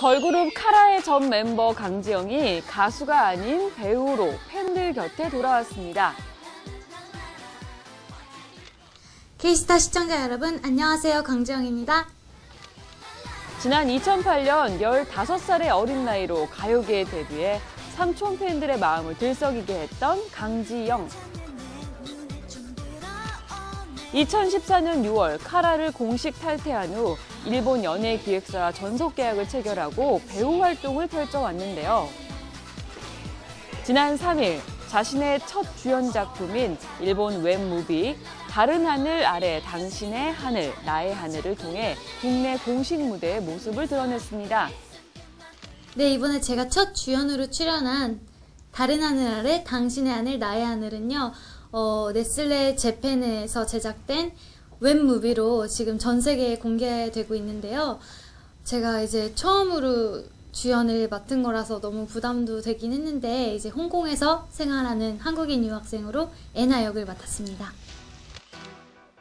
걸그룹 카라의 전 멤버 강지영이 가수가 아닌 배우로 팬들 곁에 돌아왔습니다. K스타 시청자 여러분, 안녕하세요. 강지영입니다. 지난 2008년 15살의 어린 나이로 가요계에 데뷔해 삼촌 팬들의 마음을 들썩이게 했던 강지영. 2014년 6월 카라를 공식 탈퇴한 후 일본 연예 기획사와 전속 계약을 체결하고 배우 활동을 펼쳐 왔는데요. 지난 3일 자신의 첫 주연 작품인 일본 웹무비 다른 하늘 아래 당신의 하늘 나의 하늘을 통해 국내 공식 무대에 모습을 드러냈습니다. 네, 이번에 제가 첫 주연으로 출연한 다른 하늘 아래 당신의 하늘 나의 하늘은요. 어, 네슬레 재팬에서 제작된 웹무비로 지금 전 세계에 공개되고 있는데요. 제가 이제 처음으로 주연을 맡은 거라서 너무 부담도 되긴 했는데 이제 홍콩에서 생활하는 한국인 유학생으로 애나 역을 맡았습니다.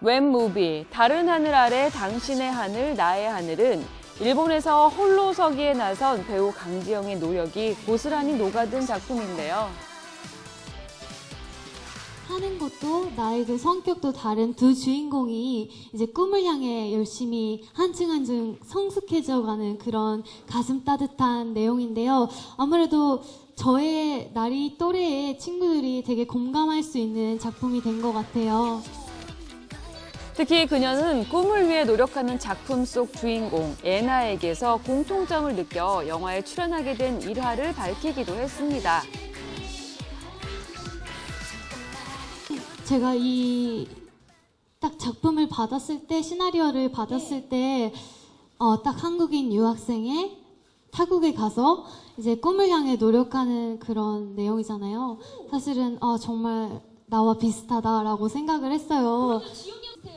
웹무비 다른 하늘 아래 당신의 하늘 나의 하늘은 일본에서 홀로 서기에 나선 배우 강지영의 노력이 고스란히 녹아든 작품인데요. 하는 것도 나이도 성격도 다른 두 주인공이 이제 꿈을 향해 열심히 한층 한층 성숙해져가는 그런 가슴 따뜻한 내용인데요. 아무래도 저의 나이 또래의 친구들이 되게 공감할 수 있는 작품이 된 것 같아요. 특히 그녀는 꿈을 위해 노력하는 작품 속 주인공 애나에게서 공통점을 느껴 영화에 출연하게 된 일화를 밝히기도 했습니다. 제가 이 딱 작품을 받았을 때 시나리오를 받았을 때 어, 딱 한국인 유학생의 타국에 가서 이제 꿈을 향해 노력하는 그런 내용이잖아요. 사실은 어, 정말 나와 비슷하다라고 생각을 했어요.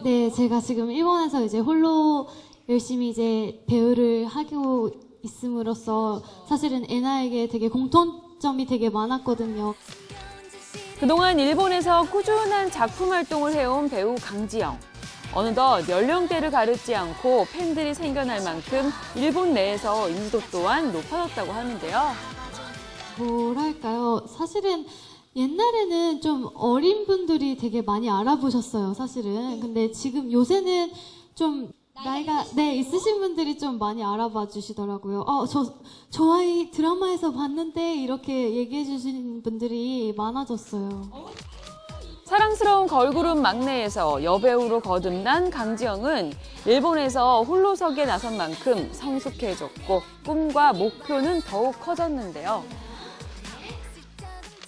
네, 제가 지금 일본에서 이제 홀로 열심히 이제 배우를 하고 있음으로써 사실은 애나에게 되게 공통점이 되게 많았거든요. 그동안 일본에서 꾸준한 작품 활동을 해온 배우 강지영. 어느덧 연령대를 가르지 않고 팬들이 생겨날 만큼 일본 내에서 인지도 또한 높아졌다고 하는데요. 뭐랄까요. 사실은 옛날에는 좀 어린 분들이 되게 많이 알아보셨어요, 사실은. 근데 지금 요새는 좀 나이가 네 있으신 분들이 좀 많이 알아봐 주시더라고요. 어, 저, 저 아이 드라마에서 봤는데 이렇게 얘기해 주시는 분들이 많아졌어요. 사랑스러운 걸그룹 막내에서 여배우로 거듭난 강지영은 일본에서 홀로서기에 나선 만큼 성숙해졌고 꿈과 목표는 더욱 커졌는데요.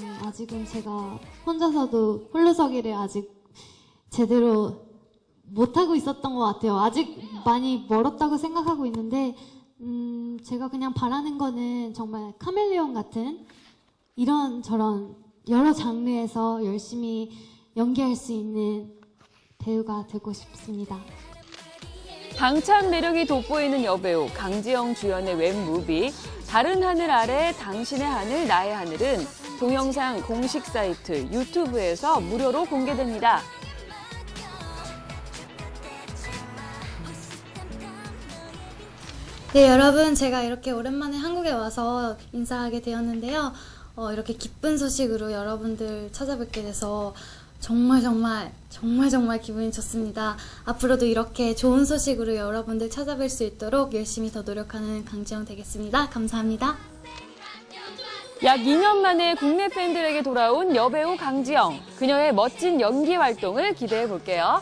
음, 아직은 제가 혼자서도 홀로서기를 아직 제대로 못하고 있었던 것 같아요. 아직 많이 멀었다고 생각하고 있는데, 음, 제가 그냥 바라는 거는 정말 카멜레온 같은 이런 저런 여러 장르에서 열심히 연기할 수 있는 배우가 되고 싶습니다. 당찬 매력이 돋보이는 여배우 강지영 주연의 웹무비 다른 하늘 아래 당신의 하늘 나의 하늘은 동영상 공식 사이트 유튜브에서 무료로 공개됩니다. 네, 여러분, 제가 이렇게 오랜만에 한국에 와서 인사하게 되었는데요. 어, 이렇게 기쁜 소식으로 여러분들 찾아뵙게 돼서 정말 정말 정말 정말 기분이 좋습니다. 앞으로도 이렇게 좋은 소식으로 여러분들 찾아뵐 수 있도록 열심히 더 노력하는 강지영 되겠습니다. 감사합니다. 약 2년 만에 국내 팬들에게 돌아온 여배우 강지영. 그녀의 멋진 연기 활동을 기대해 볼게요.